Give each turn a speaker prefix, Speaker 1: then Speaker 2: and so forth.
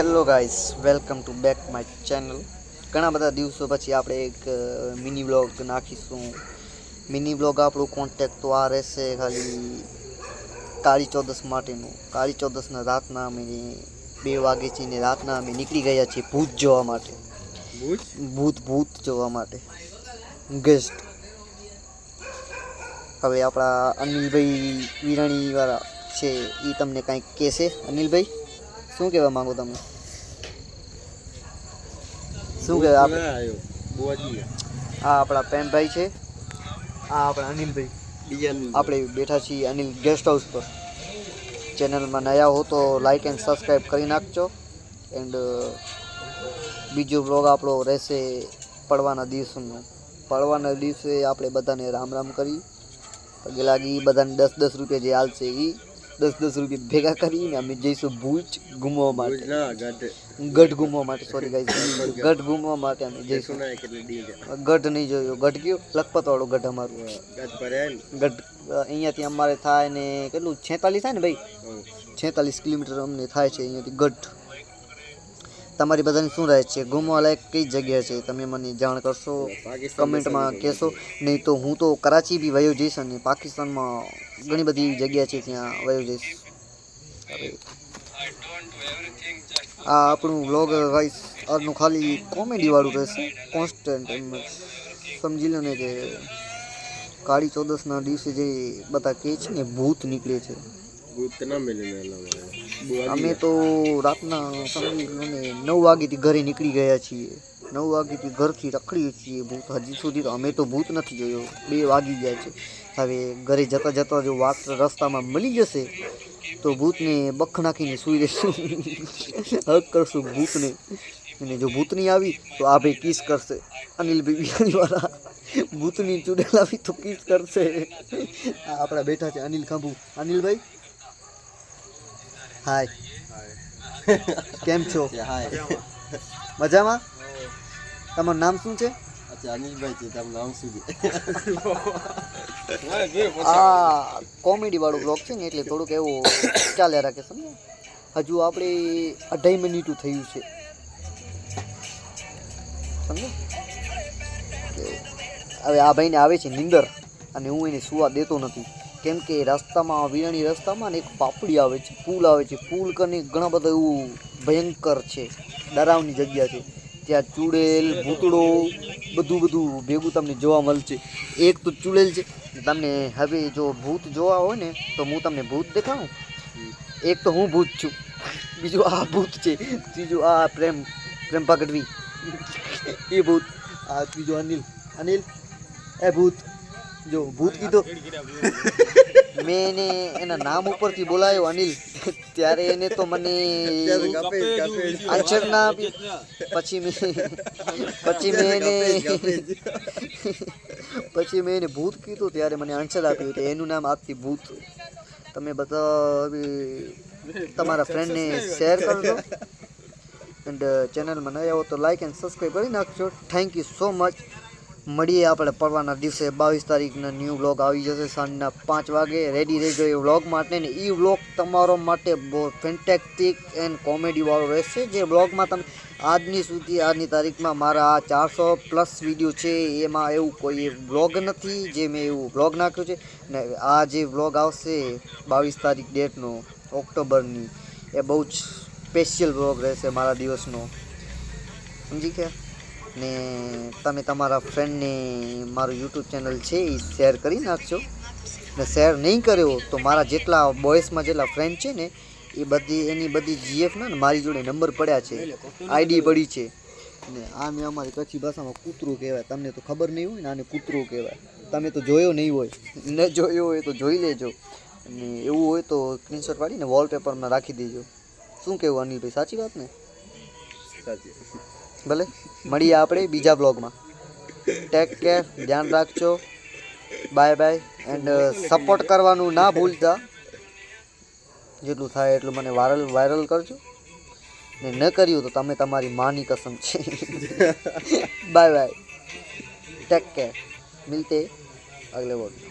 Speaker 1: Hello guys welcome to back my channel ઘણા બધા દિવસો પછી આપણે એક મિની બ્લોગ નાખીશું. મિની બ્લોગ આપણું કોન્ટેક્ટ તો આ રહેશે ખાલી કાળી ચૌદસ માટેનું. કાળી ચૌદસના રાતના અમે બે વાગે ને રાતના અમે નીકળી ગયા છીએ ભૂત જોવા માટે. ભૂત? ભૂત જોવા માટે. ગેસ્ટ હવે આપણા અનિલભાઈ વિરાણીવાળા છે એ તમને કાંઈક કહેશે. અનિલભાઈ? શું કહેવા માંગો તમે શું કહેવા આપણે આ આપણા પ્રેમભાઈ છે. આ આપણા અનિલભાઈ.
Speaker 2: બીજા
Speaker 1: આપણે બેઠા છીએ અનિલ ગેસ્ટ હાઉસ પર. ચેનલમાં નયા હો તો લાઈક એન્ડ સબસ્ક્રાઈબ કરી નાખજો. એન્ડ બીજો બ્લોગ આપણો રહેશે પડવાના દિવસનો. પડવાના દિવસે આપણે બધાને રામ રામ કરી. પગે લાગી બધાને દસ દસ રૂપિયા જે હાલશે એ દસ દસ રૂપિયા ભેગા કરીને અમે જઈશું ભૂજ
Speaker 2: ગુમવા
Speaker 1: માટે.
Speaker 2: ગઢ.
Speaker 1: ઘૂમવા માટે સોરી ગાઈસ ગઢ ગુમવા માટે. અમે જઈશું.
Speaker 2: ગયા
Speaker 1: ગઢ નહીં જોયો. ગઢ કયો? લખપત વાળો ગઢ અમારું.
Speaker 2: ગઢ
Speaker 1: અહીંયા થી અમારે થાય ને કેટલું? છેતાલીસ થાય ને ભાઈ? છેતાલીસ કિલોમીટર અમને થાય છે અહીંયાથી ગઢ. તમારી બધાની શું રહે છે? ઘૂમવા લાયક કઈ જગ્યા છે? તમે મને જાણ કરશો? કમેન્ટમાં કહેશો. નહીં તો હું તો કરાચી બી વયો જઈશ અને પાકિસ્તાનમાં ઘણી બધી જગ્યા છે ત્યાં વયો જઈશ. આ આપણું વ્લોગ વાઇસ આજનું ખાલી કોમેડી વાળું રહેશે. કોન્સ્ટન્ટ એમ સમજી લો ને કે કાળી ચૌદસના દિવસે જે બધા કહે છે ને, ભૂત નીકળે છે. અમે તો રાતના લો નવ વાગેથી ઘરે નીકળી ગયા છીએ. નવ વાગેથી ઘરથી રખડીએ છીએ ભૂત. હજી સુધી તો અમે તો ભૂત નથી જોયો. બે વાગી ગયા છે. હવે ઘરે જતાં જતાં જો વાત રસ્તામાં મળી જશે, તો ભૂતને બખ નાખીને સૂઈ દેશું હક કરશું ભૂતને. અને જો ભૂતની આવી, તો આ ભાઈ કિસ કરશે. અનિલભાઈ બિહારીવાળા ભૂતની ચૂડેલ આવી તો કિસ કરશે. આપણા બેઠા છે અનિલ ખાંભુ. અનિલભાઈ? હાય કેમ છો?
Speaker 2: હાય
Speaker 1: મજામાં? તમારું નામ શું છે?
Speaker 2: અનિલભાઈ છે તારું નામ શું છે?
Speaker 1: આ કોમેડી વાળું બ્લોગ છે ને એટલે થોડુંક એવું ચાલ્યા રાખે સમજો હજુ આપણે અઢાઈ મિનિટું થયું છે. સમજો હવે આ ભાઈને આવે છે નીંદર અને હું એને સુવા દેતો નથી. કેમ કે રસ્તામાં વિરાણી રસ્તામાં એક પાપડી આવે છે પુલ આવે છે. પુલ કરીને ઘણા બધા એવું ભયંકર છે, ડરાવની જગ્યા છે. ત્યાં ચૂડેલ ભૂતડો બધું બધું ભેગું તમને જોવા મળશે. એક તો ચૂડેલ છે તમને હવે જો ભૂત જોવા હોય ને, તો હું તમને ભૂત દેખાડું. એક તો હું ભૂત છું, બીજું આ ભૂત છે, ત્રીજું આ પ્રેમ પ્રેમ પકડવી એ ભૂત, આ ત્રીજો અનિલ. અનિલ, એ ભૂત. જો ભૂત કીધો મેં એને એના નામ ઉપરથી બોલાયો અનિલ. ત્યારે એને તો મને આન્સર ના આપી. પછી મેં પછી મેં એને પછી મેં એને ભૂત કીધું ત્યારે મને આન્સર આપ્યું એટલે એનું નામ આપતી ભૂત. તમે બધા તમારા ફ્રેન્ડને શેર કરજો એન્ડ ચેનલમાં નયા આવો તો લાઈક એન્ડ સબસ્ક્રાઈબ કરી નાખજો. થેન્ક યુ સો મચ મળીએ આપણે પડવાના દિવસે બાવીસ તારીખના ન્યૂ વ્લોગ આવી જશે સાંજના પાંચ વાગે. રેડી રહેજો એ વ્લોગ માટે ને એ વ્લોગ તમારો માટે બહુ ફેન્ટેક્ટિક એન્ડ કોમેડીવાળો રહેશે જે વ્લોગમાં તમે આજની સુધી, આજની તારીખમાં મારા આ ચારસો પ્લસ વીડિયો છે એમાં એવું કોઈ વ્લોગ નથી જે મેં એવું વ્લોગ નાખ્યું છે. ને આ જે વ્લોગ આવશે બાવીસ તારીખ ડેટનો ઓક્ટોબરની, એ બહુ જ સ્પેશિયલ વ્લોગ રહેશે મારા દિવસનો. સમજી ગયા? ને તમે તમારા ફ્રેન્ડને મારું યુટ્યુબ ચેનલ છે એ શેર કરી નાખજો. ને શેર નહીં કર્યો તો મારા જેટલા બોયસમાં જેટલા ફ્રેન્ડ છે ને, એ બધી, એની બધી જીએફના ને મારી જોડે નંબર પડ્યા છે. આઈડી પડી છે. ને આને અમારી કચ્છી ભાષામાં કૂતરું કહેવાય. તમને તો ખબર નહીં હોય ને આને કૂતરું કહેવાય. તમે તો જોયો નહીં હોય. ન જોયો હોય તો જોઈ લેજો. અને એવું હોય તો સ્ક્રીનશોટ પાડીને વોલપેપરમાં રાખી દેજો. શું કહેવું, અનિલભાઈ? સાચી વાત ને?
Speaker 2: સાચી
Speaker 1: ભલે, મળીએ આપણે બીજા બ્લોગમાં ટેક કેર ધ્યાન રાખજો. બાય બાય એન્ડ સપોર્ટ કરવાનું ના ભૂલતા. જેટલું થાય એટલું મને વાયરલ વાયરલ કરજો. ને ન કર્યું તો તમે તમારી માની કસમ છે. બાય બાય ટેક કેર મિલતે અગલે વર્ડ